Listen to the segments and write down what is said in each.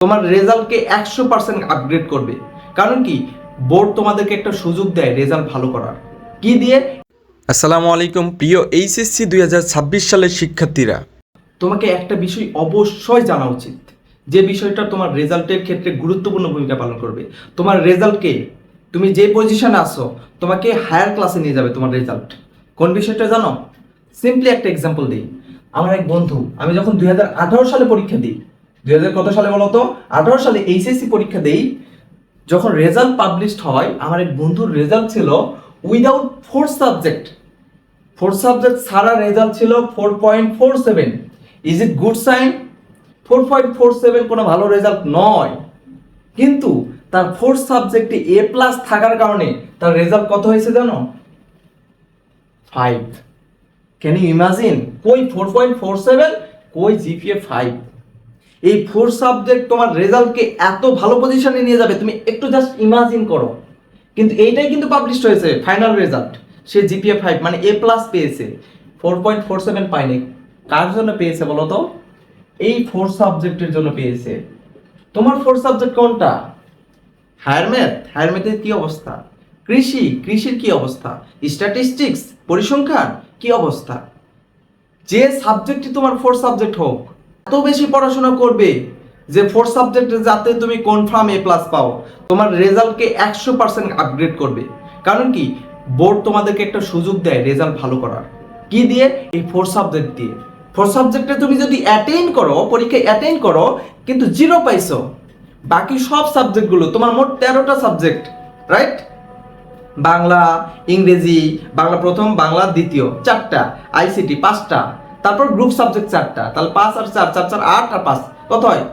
তোমার রেজাল্টকে একশো percent upgrade করবে। কারণ কি? বোর্ড তোমাদেরকে একটা সুযোগ দেয় রেজাল্ট ভালো করার। কি দিয়ে? আসসালামু আলাইকুম প্রিয় এইচএসসি দুই হাজার ছাব্বিশ সালের শিক্ষার্থীরা। তোমাকে একটা বিষয় অবশ্যই জানা উচিত। যে বিষয়টা তোমার রেজাল্টের ক্ষেত্রে গুরুত্বপূর্ণ ভূমিকা পালন করবে। তোমার রেজাল্টকে তুমি যে পজিশনে আসো তোমাকে হায়ার ক্লাসে নিয়ে যাবে তোমার রেজাল্ট। কোন বিষয়টা জানো? সিম্পলি একটা এক্সাম্পল দিই। আমার এক বন্ধু আমি যখন দুই হাজার আঠারো সালে পরীক্ষা দিই দুই কত সালে বলো তো? আঠারো সালে এইচএসসি পরীক্ষা দেই, যখন রেজাল্ট পাবলিশড হয়, আমার এক বন্ধুর রেজাল্ট ছিল without four subject four subject সারা রেজাল্ট ছিল four point four seven is it good sign four point four seven কোনো ভালো রেজাল্ট নয়। কিন্তু তার ফোর সাবজেক্টে এ প্লাস থাকার কারণে তার রেজাল্ট কত হয়েছে জানো? ফাইভ ক্যান ইউ ইমাজিন কই ফোর পয়েন্ট ফোর সেভেন কই জিপিএ ফাইভ এই ফোর সাবজেক্ট তোমার রেজাল্টকে এত ভালো পজিশনে নিয়ে যাবে, তুমি একটু জাস্ট ইমাজিন করো। কিন্তু এইটাই কিন্তু পাবলিশ হয়েছে ফাইনাল রেজাল্ট সে জিপিএ ফাইভ মানে এ প্লাস পেয়েছে। ফোর পয়েন্ট ফোর সেভেন পায়নি। কার জন্য পেয়েছে বলো তো? এই ফোর সাবজেক্টের জন্য পেয়েছে। তোমার ফোর সাবজেক্ট কোনটা? হায়ার ম্যাথ হায়ার ম্যাথের কি অবস্থা? কৃষি। কৃষির কি অবস্থা? স্ট্যাটিস্টিক্স পরিসংখ্যান? কি অবস্থা? যে সাবজেক্টটি তোমার ফোর সাবজেক্ট হোক এত বেশি পড়াশোনা করবে যে ফোর সাবজেক্টে যাতে তুমি কনফার্ম এ প্লাস পাও। তোমার রেজাল্টকে একশো পার্সেন্ট আপগ্রেড করবে। কারণ কি? বোর্ড তোমাদেরকে একটা সুযোগ দেয় রেজাল্ট ভালো করার। কি দিয়ে? এই ফোর সাবজেক্ট দিয়ে। ফোর সাবজেক্টে তুমি যদি অ্যাটেন্ড করো, পরীক্ষায় অ্যাটেন্ড করো, কিন্তু জিরো পাইছো, বাকি সব সাবজেক্টগুলো তোমার মোট তেরোটা সাবজেক্ট রাইট বাংলা, ইংরেজি, বাংলা প্রথম, বাংলা দ্বিতীয়, চারটা আইসিটি পাঁচটা তারপর গ্রুপ সাবজেক্ট চারটা, তাহলে পাঁচ আর চার চার চার, আট আর পাঁচ, কত হয়?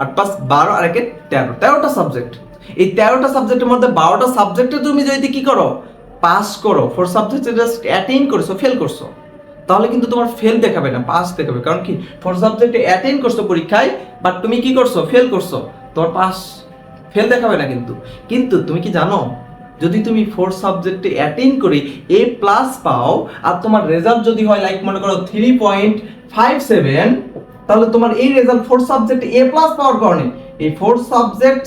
আট, পাঁচ, বারো আর একে তেরো। তেরোটা সাবজেক্ট এই তেরোটা সাবজেক্টের মধ্যে বারোটা সাবজেক্টে তুমি যদি কি করো? পাস করো। ফোর সাবজেক্টে জাস্ট অ্যাটেইন করছ ফেল করছ। তাহলে কিন্তু তোমার ফেল দেখাবে না পাস দেখাবে। কারণ কি? ফোর সাবজেক্টে অ্যাটেন্ড করছ পরীক্ষায় বাট তুমি কি করছ? ফেল করছ। তোমার পাস ফেল দেখাবে না কিন্তু। কিন্তু তুমি কি জানো? যদি তুমি ফোর সাবজেক্টে অ্যাটেইন করে এ প্লাস পাও, আর তোমার রেজাল্ট যদি হয় লাইক মনে করো থ্রি পয়েন্ট ফাইভ সেভেন তাহলে তোমার এই রেজাল্ট ফোর সাবজেক্টে এ প্লাস পাওয়ার কারণে। এই four subject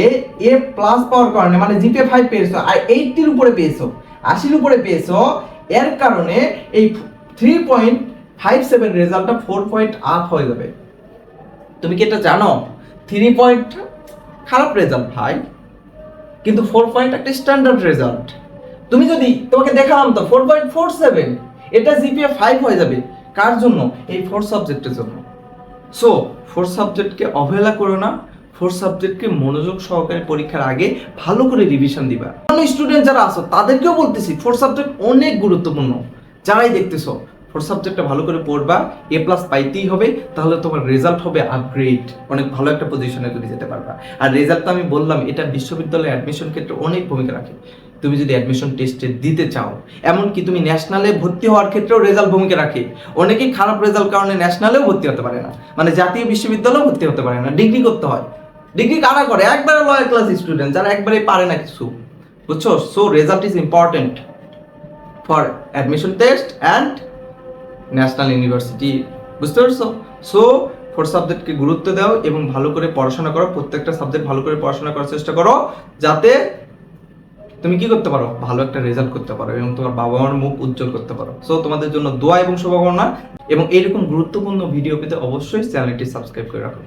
A A plus পাওয়ার কারণে মানে জিপে ফাইভ পেয়েছ, আর এইটির উপরে পেয়েছ, আশির উপরে পেয়েছ, এর কারণে এই থ্রি পয়েন্ট ফাইভ সেভেন রেজাল্টটা ফোর পয়েন্ট আপ হয়ে যাবে। তুমি কি এটা জানো? থ্রি পয়েন্ট খারাপ রেজাল্ট ভাই। কিন্তু ফোর পয়েন্ট একটা স্ট্যান্ডার্ড রেজাল্ট তুমি যদি তোমাকে দেখালাম তো ফোর পয়েন্ট ফোর সেভেন এটা জিপিএ ফাইভ হয়ে যাবে। কার জন্য? এই ফোর সাবজেক্টের জন্য। সো ফোর সাবজেক্টকে অবহেলা করো না। ফোর সাবজেক্টকে মনোযোগ সহকারে পরীক্ষার আগে ভালো করে রিভিশন দিবা। অন্য স্টুডেন্ট যারা আছো, তাদেরকেও বলতেছি ফোর সাবজেক্ট অনেক গুরুত্বপূর্ণ। যারাই দেখতেছো ফোর সাবজেক্টটা ভালো করে পড়বা এ প্লাস পাইতেই হবে, তাহলে তোমার রেজাল্ট হবে আপগ্রেড অনেক ভালো একটা পজিশনে তুমি যেতে পারবা। আর রেজাল্ট তো আমি বললাম, এটা বিশ্ববিদ্যালয়ে অ্যাডমিশন ক্ষেত্রে অনেক ভূমিকা রাখে। তুমি যদি অ্যাডমিশন টেস্টে দিতে চাও, এমনকি তুমি ন্যাশনালে ভর্তি হওয়ার ক্ষেত্রেও রেজাল্ট ভূমিকা রাখে। অনেকেই খারাপ রেজাল্ট কারণে ন্যাশনালেও ভর্তি হতে পারে না। মানে জাতীয় বিশ্ববিদ্যালয়েও ভর্তি হতে পারে না। ডিগ্রি করতে হয়। ডিগ্রি কারা করে? একবারে লয়ার ক্লাস স্টুডেন্ট যারা একবারে পারে না কিছু। বুঝছ? So result is important for admission test and national university, বুঝতে পারছ? সো ফোর সাবজেক্টকে গুরুত্ব দাও এবং ভালো করে পড়াশোনা করো, প্রত্যেকটা সাবজেক্ট ভালো করে পড়াশোনা করার চেষ্টা করো, যাতে তুমি কি করতে পারো? ভালো একটা রেজাল্ট করতে পারো এবং তোমার বাবা মার মুখ উজ্জ্বল করতে পারো। সো তোমাদের জন্য দোয়া এবং শুভকামনা এবং এরকম গুরুত্বপূর্ণ ভিডিও পেতে অবশ্যই চ্যানেলটি সাবস্ক্রাইব করে রাখো।